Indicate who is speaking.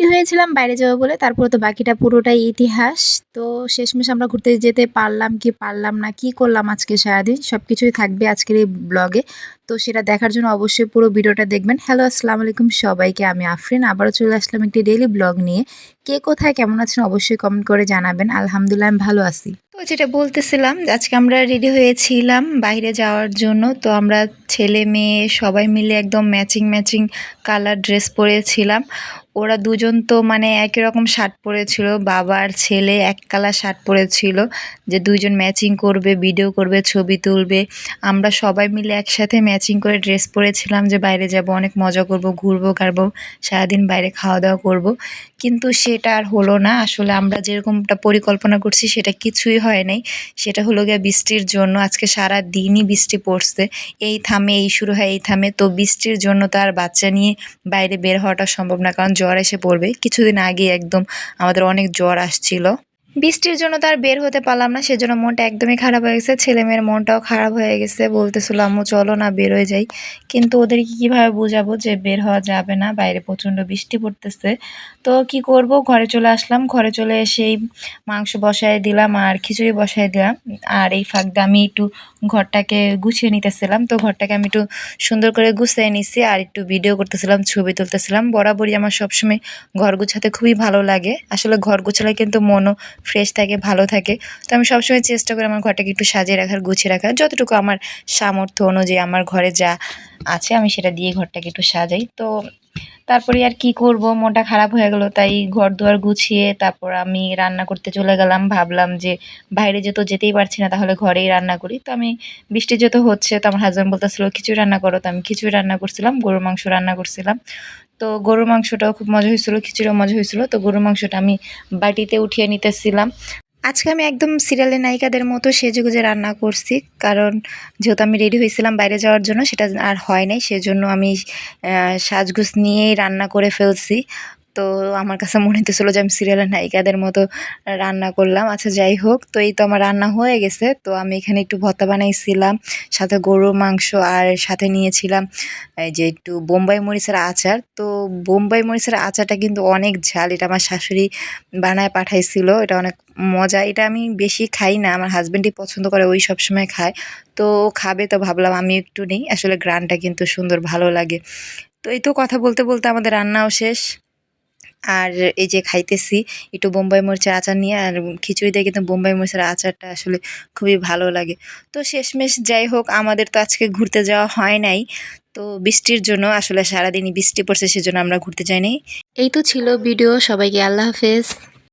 Speaker 1: Ready হয়েছিলাম, বাইরে যাব বলে। তারপর তো বাকিটা পুরোটাই ইতিহাস। তো শেষমেশ আমরা ঘুরতে যেতে পারলাম কি পারলাম না, কি করলাম আজকে সারাদিন সব কিছুই থাকবে আজকের এই ব্লগে। তো সেটা দেখার জন্য অবশ্যই পুরো ভিডিওটা দেখবেন। হ্যালো, আসসালামু আলাইকুম সবাইকে, আমি আফরিন। আবারও চলে আসলাম একটি ডেইলি ব্লগ নিয়ে। কে কোথায়, কেমন আছেন অবশ্যই কমেন্ট করে জানাবেন। আলহামদুলিল্লাহ, আমি ভালো আছি। তো যেটা বলতেছিলাম আজকে আমরা রেডি হয়েছিলাম বাইরে যাওয়ার জন্য। তো আমরা ছেলে, মেয়ে সবাই মিলে একদম ম্যাচিং ম্যাচিং কালার ড্রেস পরেছিলাম। ওরা দুজন তো মানে একই রকম শার্ট পরেছিল, বাবার ছেলে এক কালার শার্ট পরেছিল, যে দুজন ম্যাচিং করবে ভিডিও করবে, ছবি তুলবে। আমরা সবাই মিলে একসাথে ম্যাচিং করে ড্রেস পরেছিলাম যে বাইরে যাব, অনেক মজা করব, ঘুরবো গাড়বো সারাদিন বাইরে খাওয়া দাওয়া করব। কিন্তু সেটা আর হলো না, আসলে আমরা যেরকমটা পরিকল্পনা করছি সেটা কিছুই হয় নাই। সেটা হলো গিয়ে বৃষ্টির জন্য, আজকে সারা দিনই বৃষ্টি পড়ছে, এই থামে, এই শুরু হয়, এই থামে। তো বৃষ্টির জন্য তার বাচ্চা নিয়ে বাইরে বের হওয়াটা সম্ভব না, কারণ জ্বর এসে পড়বে। কিছুদিন আগে একদম আমাদের অনেক জ্বর আসছিল। বৃষ্টির জন্য তার বের হতে পারলাম না, সেজন্য মনটা একদমই খারাপ হয়ে গেছে। ছেলে মেয়ের মনটাও খারাপ হয়ে গেছে, বলতেছিল, আম্মু, চলো না বের হয়ে যাই। কিন্তু ওদেরকে কীভাবে বোঝাবো যে বের হওয়া যাবে না? বাইরে প্রচণ্ড বৃষ্টি পড়তেছে। তো কি করব? ঘরে চলে আসলাম। ঘরে চলে এসেই মাংস বসায় দিলাম আর খিচুড়ি বসায় দিলাম। আর এই ফাঁক দিয়ে আমি একটু ঘরটাকে গুছিয়ে নিতেছিলাম। তো ঘরটাকে আমি একটু সুন্দর করে গুছিয়ে নিছি আর একটু ভিডিও করতেছিলাম, ছবি তুলতেছিলাম। বরাবরই আমার সবসময় ঘর গুছাতে খুবই ভালো লাগে। আসলে ঘর গুছালে কিন্তু মনও ফ্রেশ থাকে, ভালো থাকে। তো আমি সবসময় চেষ্টা করি আমার ঘরটাকে একটু সাজিয়ে রাখার, গুছিয়ে রাখার। যতটুকু আমার সামর্থ্য অনুযায়ী আমার ঘরে যা আছে, আমি সেটা দিয়ে ঘরটাকে একটু সাজাই। তো তারপরে আর কি করব? মনটা খারাপ হয়ে গেল, তাই ঘর দুয়ার গুছিয়ে তারপর আমি রান্না করতে চলে গেলাম। ভাবলাম যে বাইরে যেহেতু যেতেই পারছি না, তাহলে ঘরেই রান্না করি। তো আমি, বৃষ্টি যেহেতু হচ্ছে, তো আমার হাজব্যান্ড বলতেছিল, খিচুড়ি রান্না করো। তো আমি খিচুড়ি রান্না করছিলাম, গরুর মাংস রান্না করছিলাম। তো গরুর মাংসটাও খুব মজা হয়েছিল, খিচুড়িও মজা হয়েছিল, তো গরুর মাংসটা আমি বাটিতে উঠিয়ে নিতেছিলাম। আজকে আমি একদম সিরিয়ালের নায়িকাদের মতো সেজেগুজে রান্না করছি, কারণ যেহেতু আমি রেডি হয়েছিলাম বাইরে যাওয়ার জন্য, সেটা আর হয় নাই, সেজন্য আমি সাজগুজ নিয়েই রান্না করে ফেলছি। তো আমার কাছে মনে হতেছিল যে আমি সিরিয়ালের নায়িকাদের মতো রান্না করলাম। আচ্ছা যাই হোক, তো এই তো আমার রান্না হয়ে গেছে। তো আমি এখানে একটু ভর্তা বানাইছিলাম, সাথে গরুর মাংস আর সাথে নিয়েছিলাম এই যে একটু বোম্বাই মরিচের আচার। তো বোম্বাই মরিচের আচারটা কিন্তু অনেক ঝাল, এটা আমার শাশুড়ি বানায় পাঠাইছিল, এটা অনেক মজা। এটা আমি বেশি খাই না, আমার হাজব্যান্ডই পছন্দ করে, ওই সব সময় খায়। তো খাবে তো ভাবলাম, আমি একটু নেই, আসলে গ্রানটা কিন্তু সুন্দর, ভালো লাগে। তো এই তো কথা বলতে বলতে আমাদের রান্নাও শেষ। আর এই যে খাইতেছি, একটু বোম্বাই মরিচের আচার নিয়ে, আর খিচুড়ি দিয়ে কিন্তু বোম্বাই মরিচের আচারটা আসলে খুবই ভালো লাগে। তো শেষমেশ যাই হোক, আমাদের তো আজকে ঘুরতে যাওয়া হয় নাই। তো বৃষ্টির জন্য আসলে সারাদিনই বৃষ্টি পড়ছে, সেজন্য আমরা ঘুরতে যাইনি। এই তো ছিল ভিডিও, সবাইকে আল্লাহ হাফেজ।